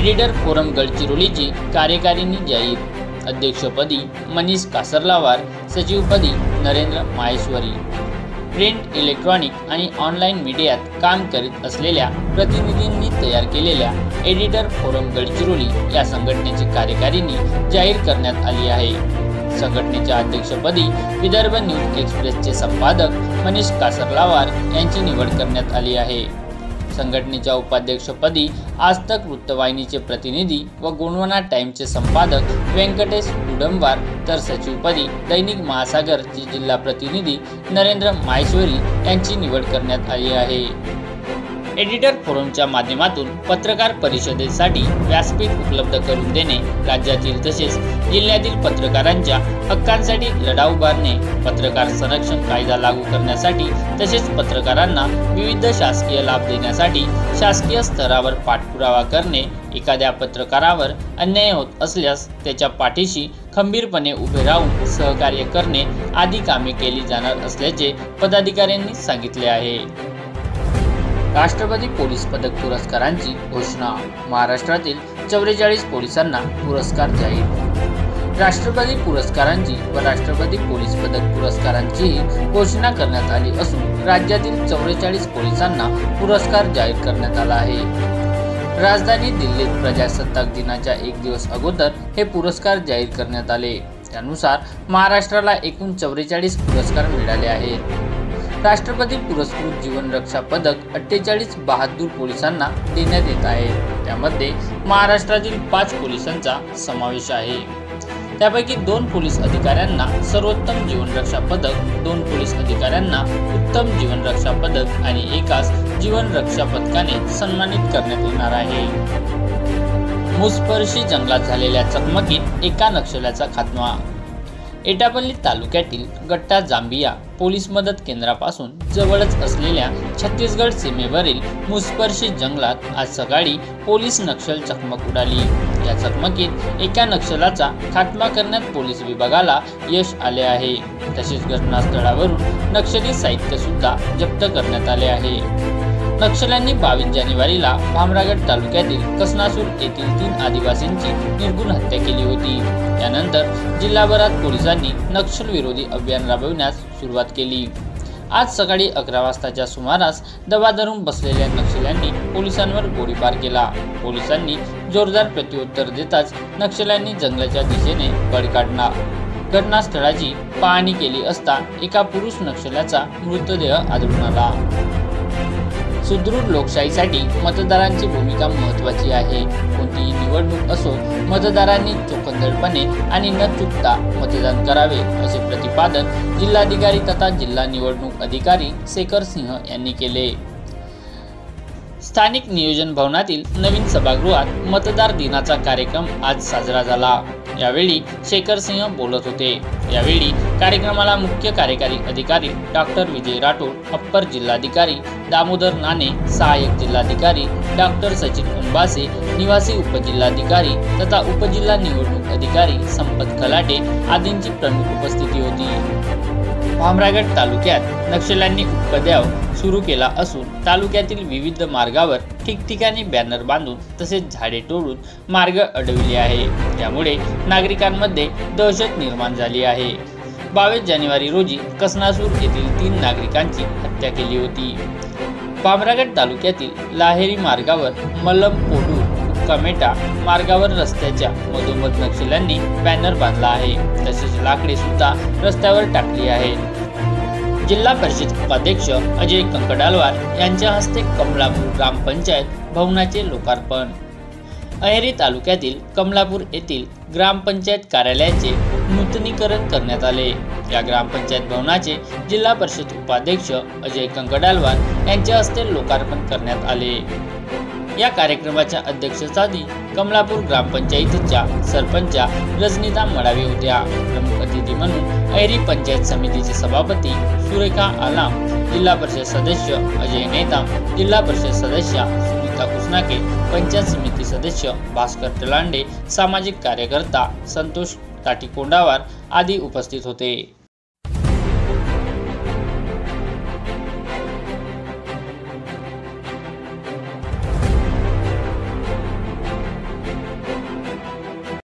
Editor forum गडचिरोलीची कार्यकारिणी जाहीर अध्यक्षपदी मनीष कासरलावार सचिवपदी नरेंद्र माहेश्वरी प्रिंट इलेक्ट्रॉनिक आणि ऑनलाईन मीडियात काम करीत असलेल्या प्रतिनिधींनी तयार केलेल्या एडिटर फोरम गडचिरोली या संघटनेची कार्यकारिणी जाहीर करण्यात आली आहे. संघटनेच्या अध्यक्षपदी विदर्भ न्यूज एक्सप्रेसचे संपादक मनीष कासरलावार यांची निवड करण्यात आली आहे. संघटनेच्या उपाध्यक्षपदी आजतक वृत्तवाहिनीचे प्रतिनिधी व गोंडवाना टाइम्सचे संपादक व्यंकटेश उडंबार तर सचिवपदी दैनिक महासागरचे जिल्हा प्रतिनिधी नरेंद्र माहेश्वरी यांची निवड करण्यात आली आहे. एडिटर फोरमच्या माध्यमातून पत्रकार परिषदेसाठी व्यासपीठ उपलब्ध करून देणे राज्यातील तसेच जिल्ह्यातील पत्रकारांच्या हक्कांसाठी लढा उभारणे पत्रकार संरक्षण कायदा लागू करण्यासाठी तसेच पत्रकारांना विविध शासकीय लाभ देण्यासाठी शासकीय स्तरावर पाठपुरावा करणे एखाद्या पत्रकारावर अन्याय होत असल्यास त्याच्या पाठीशी खंबीरपणे उभे राहून सहकार्य करणे आदी कामे केली जाणार असल्याचे पदाधिकाऱ्यांनी सांगितले आहे. राष्ट्रपती पोलीस पदक पुरस्कारांची घोषणा. महाराष्ट्रातील चौवेचाळीस पोलिसांना पुरस्कार जाहीर. राष्ट्रपती पुरस्कारांची व राष्ट्रपती पोलीस पदक पुरस्कारांचीही घोषणा करण्यात आली असून राज्यातील चौवेचाळीस पोलिसांना पुरस्कार जाहीर करण्यात आला आहे. राजधानी दिल्लीत प्रजासत्ताक दिनाच्या एक दिवस अगोदर हे पुरस्कार जाहीर करण्यात आले. त्यानुसार महाराष्ट्राला एकूण चौवेचाळीस पुरस्कार मिळाले आहेत. राष्ट्रपती पुरस्कृत जीवन रक्षा पदक अठ्ठेचाळीस बहादूर पोलिसांना देण्यात येत आहे. त्यामध्ये महाराष्ट्रातील पाच पोलिसांचा समावेश आहे. त्यापैकी दोन पोलीस अधिकाऱ्यांना सर्वोत्तम जीवन रक्षा पदक दोन पोलीस अधिकाऱ्यांना उत्तम जीवन रक्षा पदक आणि एकास जीवन रक्षा पदकाने सन्मानित करण्यात येणार आहे. मुसपर्शी जंगलात झालेल्या चकमकीत एका नक्षल्याचा खात्मा. एटापल्ली तालुक्यातील गट्टा जांबिया पोलीस मदत केंद्रापासून जवळच असलेल्या छत्तीसगड सीमेवरील मुस्पर्शी जंगलात आज सकाळी पोलीस नक्षल चकमक उडाली. या चकमकीत एका नक्षलाचा खात्मा करण्यात पोलीस विभागाला यश आले आहे. तसेच घटनास्थळावरून नक्षली साहित्य सुद्धा जप्त करण्यात आले आहे. नक्षल्यांनी बावीस जानेवारीला भामरागड तालुक्यातील कसनासूर येथील तीन आदिवासींची निर्गुण हत्या केली होती. त्यानंतर जिल्हाभरात पोलिसांनी नक्षलविरोधी अभियान राबविण्यास सुरुवात केली. आज सकाळी अकरा वाजताच्या सुमारास दबा धरून बसलेल्या नक्षल्यांनी पोलिसांवर गोळीबार केला. पोलिसांनी जोरदार प्रत्युत्तर देताच नक्षल्यांनी जंगलाच्या दिशेने पळ काढला. घटनास्थळाची पाहणी केली असता एका पुरुष नक्षल्याचा मृतदेह आढळून आला. सुदृढ लोकशाहीसाठी मतदारांची भूमिका महत्त्वाची आहे. कोणतीही निवडणूक असो मतदारांनी चोखंदळपणे आणि न चुकता मतदान करावे असे प्रतिपादन जिल्हाधिकारी तथा जिल्हा निवडणूक अधिकारी शेखर सिंह यांनी केले. स्थानिक नियोजन भवनातील नवीन सभागृहात मतदार दिनाचा कार्यक्रम आज साजरा झाला. यावेळी शेखर सिंह बोलत होते. यावेळी कार्यक्रमाला मुख्य कार्यकारी अधिकारी डॉक्टर विजय राठोड अप्पर जिल्हाधिकारी दामोदर नाने सहाय्यक जिल्हाधिकारी डॉक्टर सचिन उंबासे निवासी उपजिल्हाधिकारी तथा उपजिल्हा निवडणूक अधिकारी संपत खलाटे आदींची प्रमुख उपस्थिती होती. भामरागड तालुक्यात नक्षल्यांनी उपद्याव सुरू केला असून तालुक्यातील विविध मार्गावर ठिकठिकाणी बॅनर बांधून तसेच झाडे तोडून मार्ग अडविले आहे. त्यामुळे नागरिकांमध्ये दहशत निर्माण झाली आहे. बावीस जानेवारी रोजी कसनासूर येथील तीन नागरिकांची हत्या केली होती. भामरागड तालुक्यातील लाहेरी मार्गावर मलम पोडूर कमेटा मार्गावर रस्त्याच्या मधोमध नक्षल्यांनी बॅनर बांधला आहे. तसेच लाकडे सुद्धा रस्त्यावर टाकली आहेत. जिल्हा परिषद उपाध्यक्ष अजय कंकडालवार यांच्या हस्ते कमलापूर ग्रामपंचायत भवनाचे लोकार्पण. अहेरी तालुक्यातील कमलापूर येथील ग्रामपंचायत कार्यालयाचे नूतनीकरण करण्यात आले. या ग्रामपंचायत भवनाचे जिल्हा परिषद उपाध्यक्ष अजय कंकडालवार यांच्या हस्ते लोकार्पण करण्यात आले. या कार्यक्रमाच्या अध्यक्षस्थानी कमलापूर ग्रामपंचायतीच्या सरपंचा रजनीता मडावी होत्या प्रमुख अतिथी म्हणून ऐरी पंचायत समितीचे सभापती सुरेखा आलाम जिल्हा परिषद सदस्य अजय नेताम जिल्हा परिषद सदस्य सुनीता कुसनाके पंचायत समिती सदस्य भास्कर तलांडे सामाजिक कार्यकर्ता संतोष ताटी कोंडावार आदी उपस्थित होते.